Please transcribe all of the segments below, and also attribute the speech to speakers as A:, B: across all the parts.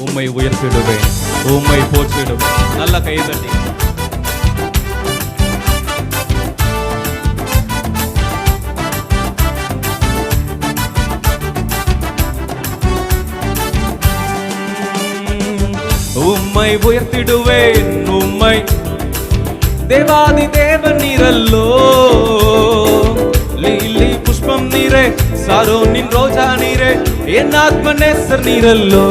A: உம்மை உயர்த்திடுவேன் உம்மை போற்றிடுவேன் நல்ல கையை தட்டி உம்மை உயர்த்திடுவேன் உம்மை தேவாதி தேவன் நீரல்லோ லீலி புஷ்பம் நீரே சாரோனின் ரோஜா நீரே என் ஆத்ம நேசர் நீரல்லோ.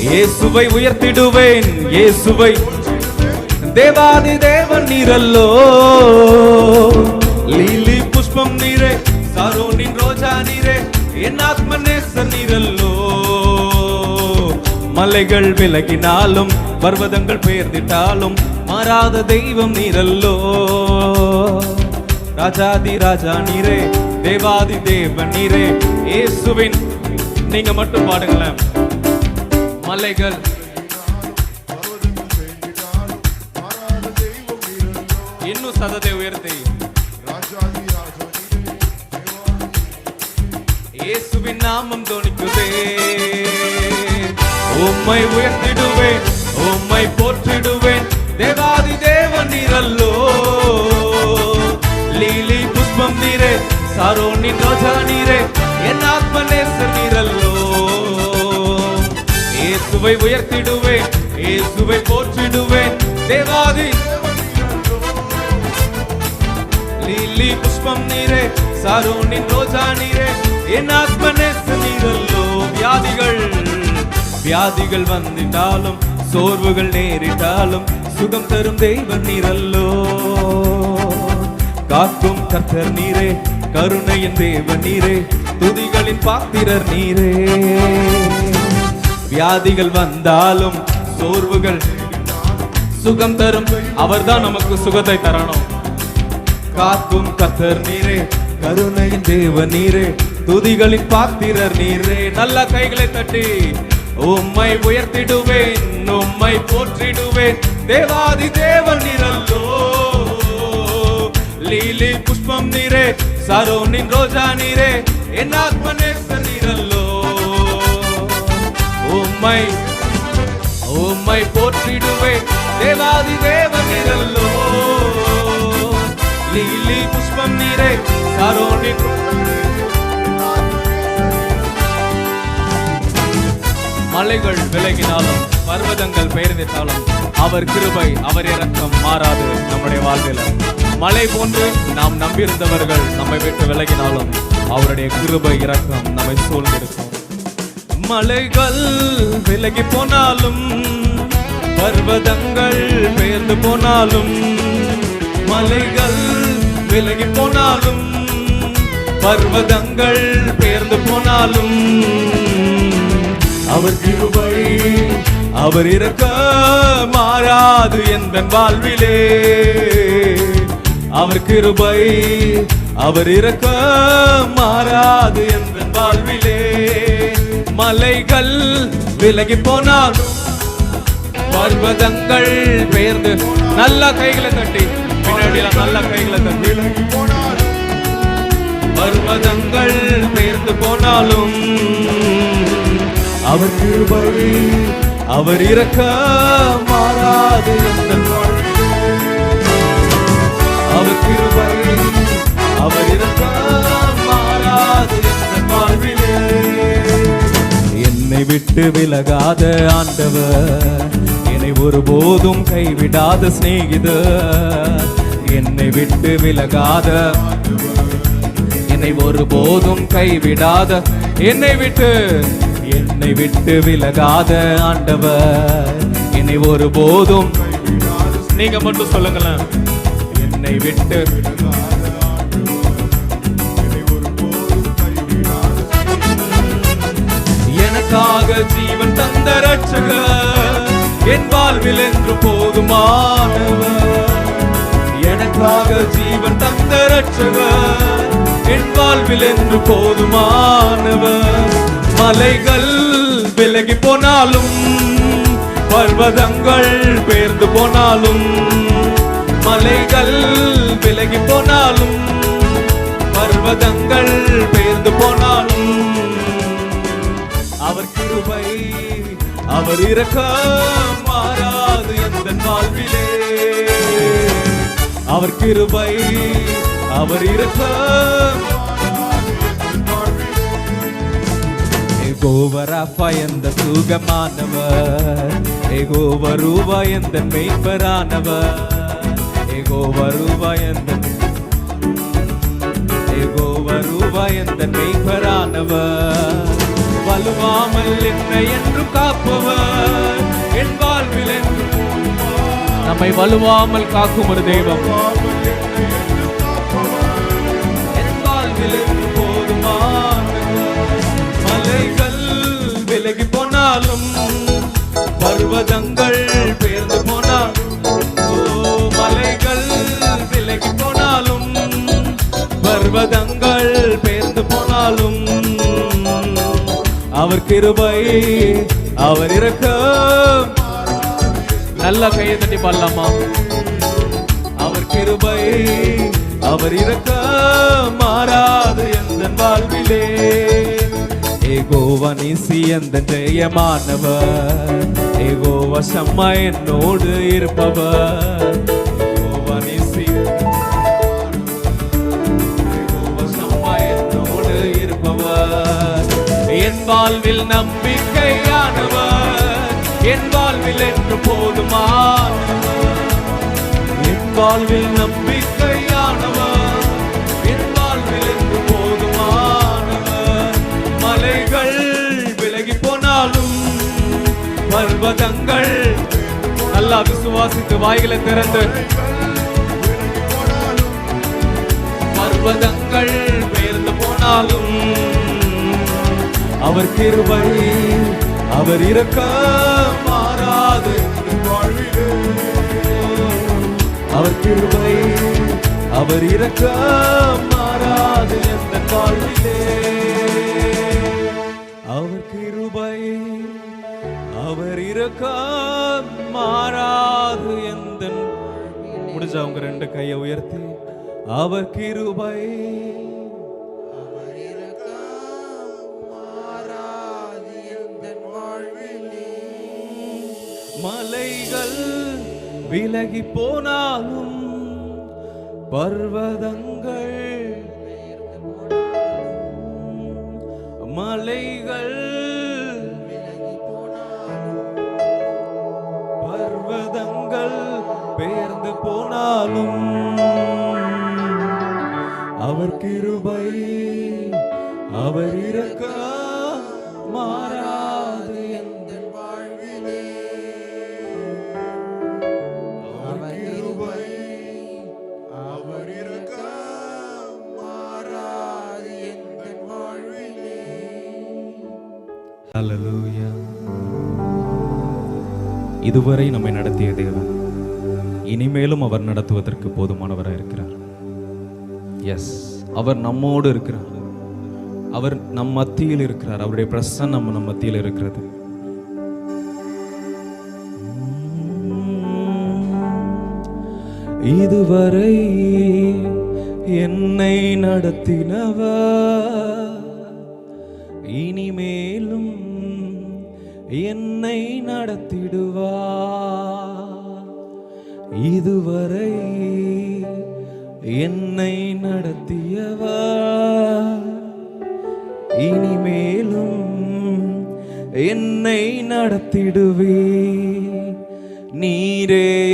A: இயேசுவை உயர்த்திடுவேன் இயேசுவை. தேவாதி தேவன் நீரல்லோ. லீலி புஷ்பம் நீரே சரோனின் ரோஜா நீரே என் ஆத்ம நேசர் நீரல்லோ. மலைகள் விலகினாலும் பர்வதங்கள் பெயர்ந்திட்டாலும் மாறாத தெய்வம் நீரல்லோ. ராஜாதி ராஜா நீரே தேவாதி தேவன் நீரே இயேசுவின் நீங்க மட்டும் பாடுங்களேன். மலைகள். இன்னும் சதத்தை உயர்த்தி. இயேசுவின் நாமம் தோணிக்குதே உம்மை உயர்த்திடுவேன் உம்மை போ நீரே சாரோனின் ரோஜா நீரே என் ஆத்ம நேசர் நீரல்லோ இயேசுவை உயர்த்திடுவேன் இயேசுவை போற்றிடுவேன் தேவாதி லில்லி புஷ்பம் நீரே சாரோனின் ரோஜா நீரே என் ஆத்ம நேசர் நீரல்லோ வியாதிகள் வியாதிகள் வந்துட்டாலும் சோர்வுகள் நேரிட்டாலும் சுகம் தரும் தெய்வம் நீரல்லோ காக்கும் கர்த்தர் நீரே கருணையின் தேவன் நீரே துதிகளின் பாத்திரர் நீரே. வியாதிகள் வந்தாலும் சோர்வுகள் சுகம் தரும். அவர்தான் நமக்கு சுகத்தை தரணும். காக்கும் கத்தர் நீரே கருணையின் தேவ நீரே துதிகளின் பாத்திரர் நீரே. நல்ல கைகளை தட்டி உம்மை உயர்த்திடுவேன் உம்மை போற்றிடுவேன். தேவாதி தேவன் நீரல்லோ. லீலி புஷ்பம் நீரே சரோனின் ரோஜா நீரே என் ஆத்மநேச நீரல்லோ. உம்மை உம்மை போற்றிடுவேன் தேவாதி தேவன் நீரல்லோ. லீலி புஷ்பம் நீரே சாரோனின் மலைகள் விலகினாலும் பர்வதங்கள் பெயர்ந்திட்டாலும் அவர் கிருபை அவர் இறக்கம் மாறாது நம்முடைய வாழ்வில் மலை போன்று நாம் நம்பியிருந்தவர்கள் நம்மை விட்டு விலகினாலும் அவருடைய கிருபை இரக்கம் நம்மை சூழ்ந்திருக்கும். மலைகள் விலகி போனாலும் பர்வதங்கள் பெயர்ந்து போனாலும் மலைகள் விலகி போனாலும் பர்வதங்கள் பெயர்ந்து போனாலும் அவர் கிருபை அவர் இறக்க மாறாது என்பன் வாழ்விலே. அவர் கிருபை அவர் இறக்க மாறாது என்ற வாழ்விலே. மலைகள் விலகி போனாலும் பர்வதங்கள் பெயர்ந்து நல்ல கைகளை தட்டி பின்னாடி நல்ல கைகளை தட்டி. பர்வதங்கள் பெயர்ந்து போனாலும் அவர் கிருபை அவர் இறக்க மாறாது என்ற அவர் இருக்க மாறாது எந்த வாழ்விலே. என்னை விட்டு விலகாத ஆண்டவர் என்னை ஒருபோதும் கைவிடாத சிநேகிதர். என்னை விட்டு விலகாத என்னை ஒருபோதும் கைவிடாத என்னை விட்டு என்னை விட்டு விலகாத ஆண்டவர். என்னை ஒருபோதும் நீங்க மட்டும் சொல்லுங்களேன். என்னை விட்டு எனக்காக ஜீவன் தந்த ரட்சக என் வாழ்வில் என்று போதுமானவர் எனக்காக ஜீவன் தந்த ரட்சக என் வாழ்வில் என்று போதுமானவர் மலைகள் விலகி போனாலும் பர்வதங்கள் பேர்ந்து போனாலும் மலைகள் விலகி போனாலும் பர்வதங்கள் கிருபை அவர் இறக்க மாறாது எந்த வாழ்விலே. அவர் கிருபை அவர் இறக்க ஏகோவராப்பா எந்த சுகமானவர். ஏகோவரூபா எந்த மெய்ப்பரானவர். ஏகோவரூபா எந்த ஏகோவரூபா எந்த மெய்ப்பரானவர். வலுவாமல் என்னை என்று காப்பவர். என் வாழ்வில் நம்மை வலுவாமல் காக்கும் ஒரு தெய்வம். என் வாழ்வில் மலைகள் விலகி போனாலும் பர்வதங்கள் பேர்ந்து போனாலும் ஓ மலைகள் விலகி போனாலும் பர்வதங்கள் கிருபை அவர் இரக்கம் நல்ல கையை தட்டி பாடலாமா? அவர் கிருபை அவர் இருக்க மாறாது எந்த வாழ்விலே. ஏகோவா நீசி எந்த ஜெயமானவர். ஏகோவா சம்மா என்னோடு இருப்பவர். வாழ்வில் நம்பிக்கையானவர். என் வாழ்வில் என்று போதுமா என் வாழ்வில் நம்பிக்கையானவர். என் வாழ்வில் என்று போதுமானவர். மலைகள் விலகி போனாலும் பர்வதங்கள் நல்லா விசுவாசித்து வாய்களை திறந்து. பர்வதங்கள் பெயர்ந்து போனாலும் அவர் கிருபை அவர் இருக்க மாறாது அவர் கிருபை அவர் இருக்க மாறாது எந்த வாழ்விலே. அவர் கிருபை அவர் இருக்க மாறாது எந்த முடிஞ்ச அவங்க ரெண்டு கையை உயர்த்தி அவர் கிருபை விலகி போனாலும் பர்வதங்கள் மலைகள் பர்வதங்கள் பெயர்ந்து போனாலும் அவர் கிருபை அவர் இருக்க மாறா. இதுவரை நம்மை நடத்திய தேவன் இனிமேலும் அவர் நடத்துவதற்கு போதுமானவராக இருக்கிறார். எஸ் அவர் நம்மோடு இருக்கிறார். அவர் நம் மத்தியில் இருக்கிறார். அவருடைய பிரசன்னம் நம் மத்தியில் இருக்கிறது. இதுவரை என்னை நடத்தினவா இனிமே என்னை நடத்திடுவார் இதுவரை என்னை நடத்தியவர் இனிமேலும் என்னை நடத்திடுவே. நீரே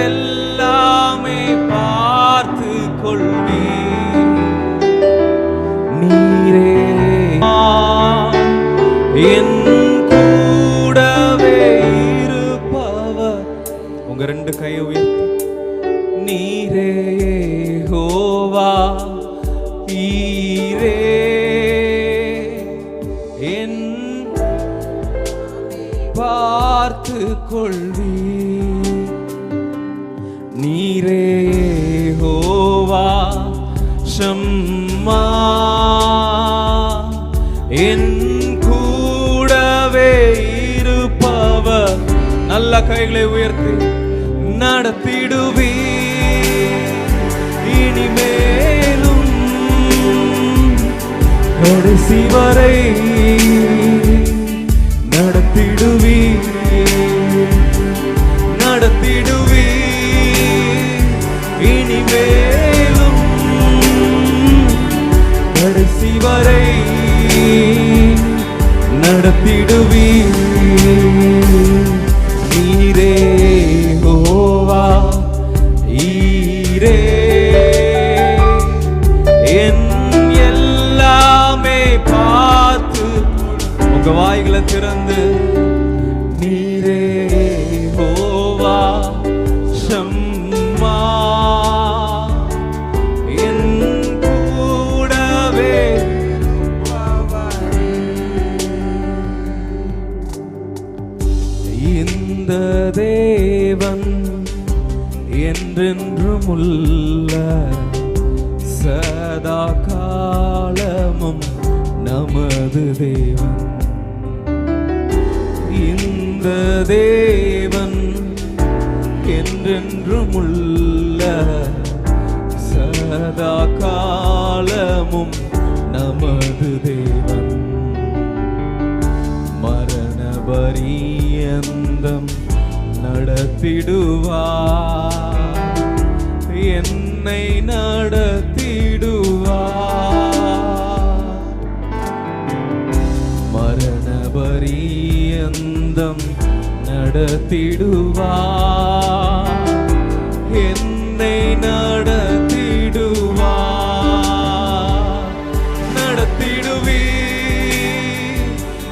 A: எல்லாமே பார்த்து கொள்வே நீரே என் நல்ல கைகளை உயர்த்தி நடத்திடுவீ இனிமேலும் கடைசி வரை நடத்திடுவீ நடத்திடுவீ இனிமேலும் கடைசி வரை நடத்திடுவீ திறந்து நீரே கோவா ஷம்மா. என் கூடவே இந்த தேவன் என்றென்றும் உள்ள சதா காலமும் நமது தேவன். இந்த தேவன் என்றென்றும் உள்ள சதா காலமும் நமது தேவன். மரண பரியந்தம் நடத்திடுவா என்னை நடத்திடுவா பரியந்தம் நடத்திடுவா. என்னை நடத்திடுவா. நடத்திடுவி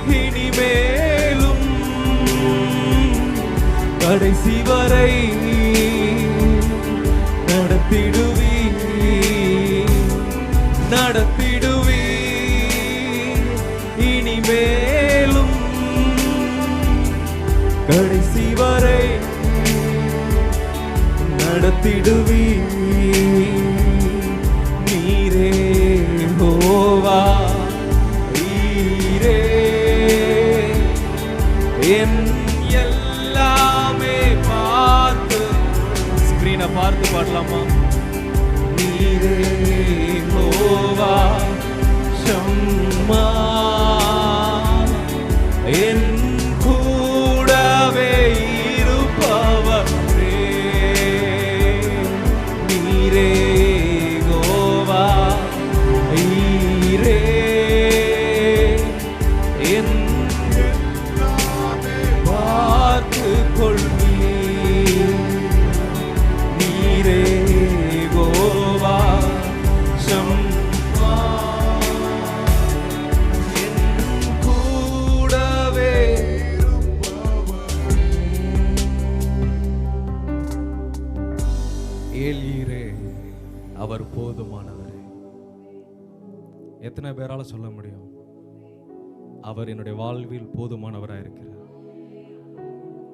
A: இனிமேலும் கடைசி வரை நடத்திடு நடத்திடுவி எத்தனை பேரால சொல்ல முடியும்? அவர் என்னுடைய வாழ்வில் போதுமானவராக இருக்கிறார்.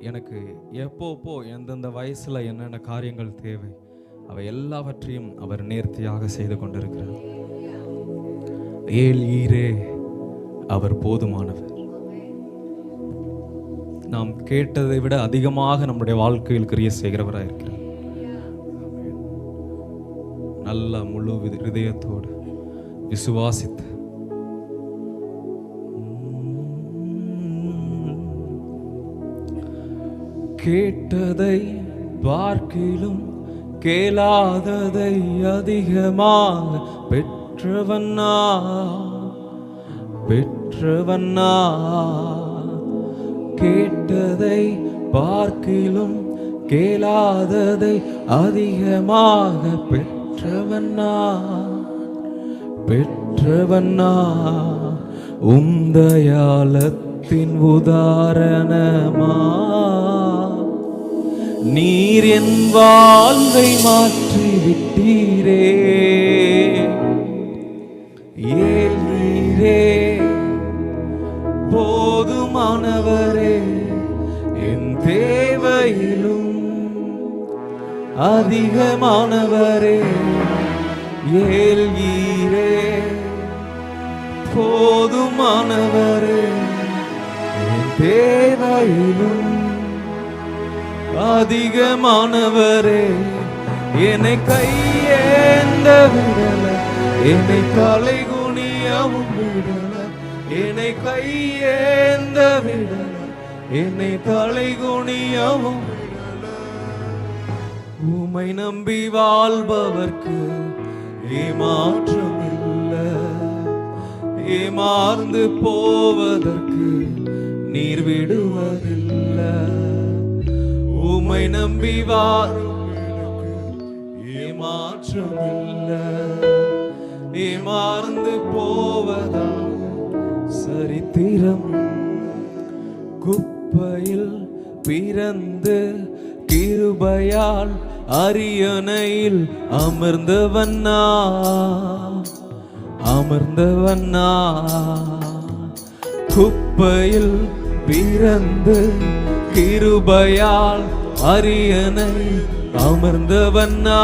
A: எனக்கு எப்போப்போ எந்தெந்த வயசுல என்னென்ன காரியங்கள் தேவை அவை எல்லாவற்றையும் அவர் நேர்த்தியாக செய்து கொண்டிருக்கிறார். ஏல் ஈரே அவர் போதுமானவர். நாம் கேட்டதை விட அதிகமாக நம்முடைய வாழ்க்கையில் கிரிய செய்கிறவராக இருக்கிறார். நல்ல முழு ஹிருதயத்தோடு விசுவாசித்து கேட்டதை பார்க்கிலும் கேளாததை அதிகமாக பெற்றவன்னா பெற்றவன்னா கேட்டதை பார்க்கிலும் கேளாததை அதிகமாக பெற்றவன்னா பெற்றவன்னா உந்தயாலத்தின் உதாரணமா? நீர் என் வாழ்வை மாற்றி விட்டீரே ஏல் போதுமானவரே என் தேவையிலும் அதிகமானவரே. ஏல் போதுமானவரே என் தேவையிலும் அதிகமானவரே என்னை கையேந்த விடல என்னை தலை குனியவும் விடல என்னை கையேந்த விடல என்னை தலை குனியவும் உமை நம்பி வாழ்பவர்க்கு ஏமாற்றம் இல்லை ஏமாந்து போவதற்கு நீர் விடுவதில்லை. உமை நம்பி வாழும் ஏமாற்றம் இல்லை ஏமாந்து போவதா சரித்திரம் குப்பையில் பிறந்து கிருபையால் அரியணையில் அமர்ந்தவண்ணா அமர்ந்தவண்ணா. குப்பையில் பிறந்து கிருபையால் அரியணை அமர்ந்தவண்ணா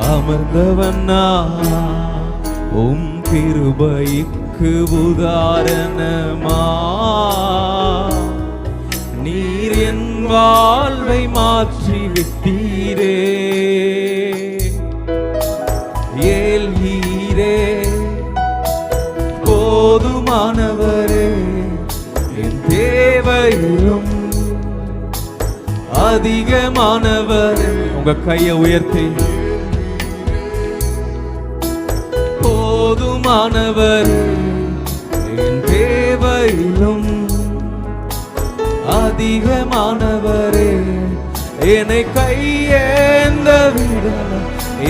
A: அமர்ந்தவண்ணா. உம் கிருபைக்கு உதாரணமா. நீர் என்ன என் வாழ்வை மாற்றி விட்டீரே ஏல்கீரே போதுமானவரே என் தேவையிலும் அதிகமானவர். உங்க கையை உயர்த்தி. போதுமானவர் என் தேவையிலும் அதிகமானவரே. என்னை கையேந்த விடல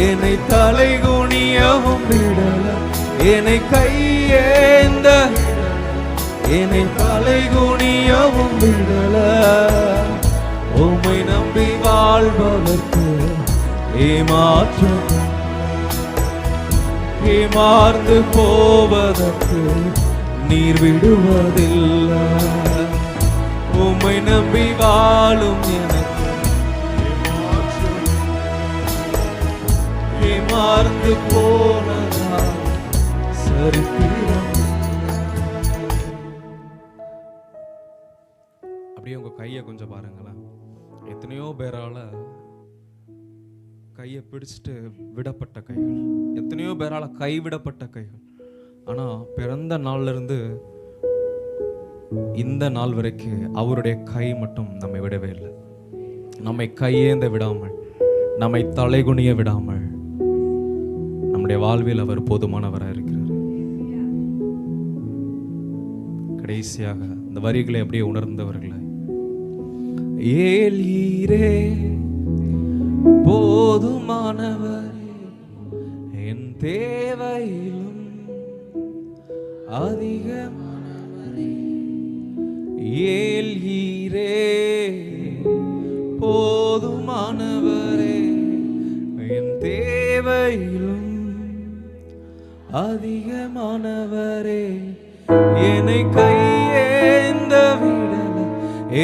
A: என்னை தலை குனியவும் விடல என்னை கையேந்த என்னை தலை குனியவும் விடல. உம்மை நம்பி வாழ்பவர்க்கு ஏமாற்றம் ஏமார்ந்து போவதற்கு நீர் விடுவதில்லை. உம்மை நம்பி வாழும் எனக்கு. ஏமார்ந்து போனதா சரித்திரம். அப்படியே உங்க கையை கொஞ்சம் பாருங்களேன். எத்தனையோ பேரால கையை பிடிச்சிட்டு விடப்பட்ட கைகள். எத்தனையோ பேரால கைவிடப்பட்ட கைகள். ஆனால் பிறந்த நாள்ல இருந்து இந்த நாள் வரைக்கும் அவருடைய கை மட்டும் நம்மை விடவே இல்லை. நம்மை கையேந்த விடாமல் நம்மை தலைகுனிய விடாமல் நம்முடைய வாழ்வில் அவர் போதுமானவராக இருக்கிறார். கடைசியாக இந்த வரிகளை அப்படியே உணர்ந்தவர்களை ஏலீரே போதுமானவரே என் தேவையிலும் அதிகமாக ஏல் போதுமானவரே என் தேவையிலும் அதிகமானவரே. என்னை கையேந்த விடல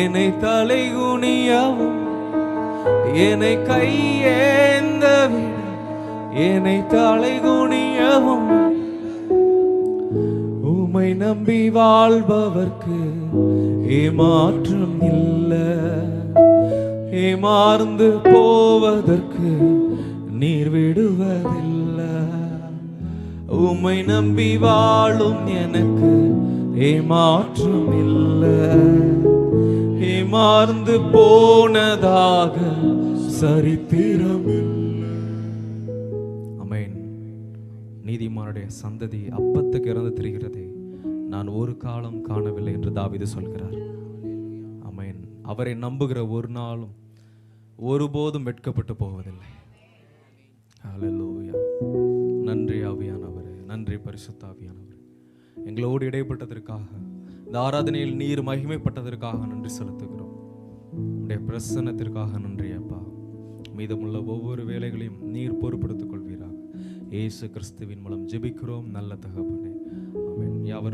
A: என்னை தலைகுனியவும். என்னை கையேந்த விட என்னை தலைகுனியவும். உமை நம்பி வாழ்பவர்க்கு ஏமாற்றம் இல்லை. ஏமார்ந்து போவதற்கு நீர் விடுவதில்லை. உம்மை நம்பி வாழும் எனக்கு ஏமாற்றம் இல்லை. ஏமார்ந்து போனதாக சரித்திரம் அமேன் நீதிமானுடைய சந்ததி அப்பத்துக்கு இறந்து தெரிகிறது. நான் ஒரு காலம் காணவில்லை என்று தாவிது சொல்கிறார். அமேன் அவரை நம்புகிற ஒரு நாளும் ஒருபோதும் வெட்கப்பட்டு போவதில்லை. நன்றி ஆவியானவர் நன்றி பரிசுத்தாவியானவர் எங்களோடு இடைப்பட்டதற்காக இந்த ஆராதனையில் நீர் மகிமைப்பட்டதற்காக நன்றி செலுத்துகிறோம். உடைய பிரசன்னத்திற்காக நன்றி அப்பா. மீதமுள்ள ஒவ்வொரு வேலைகளையும் நீர் பொறுப்படுத்திக் கொள்வீராக. இயேசு கிறிஸ்துவின் மூலம் ஜெபிக்கிறோம் நல்ல தகப்பனே. அவன் யாவர்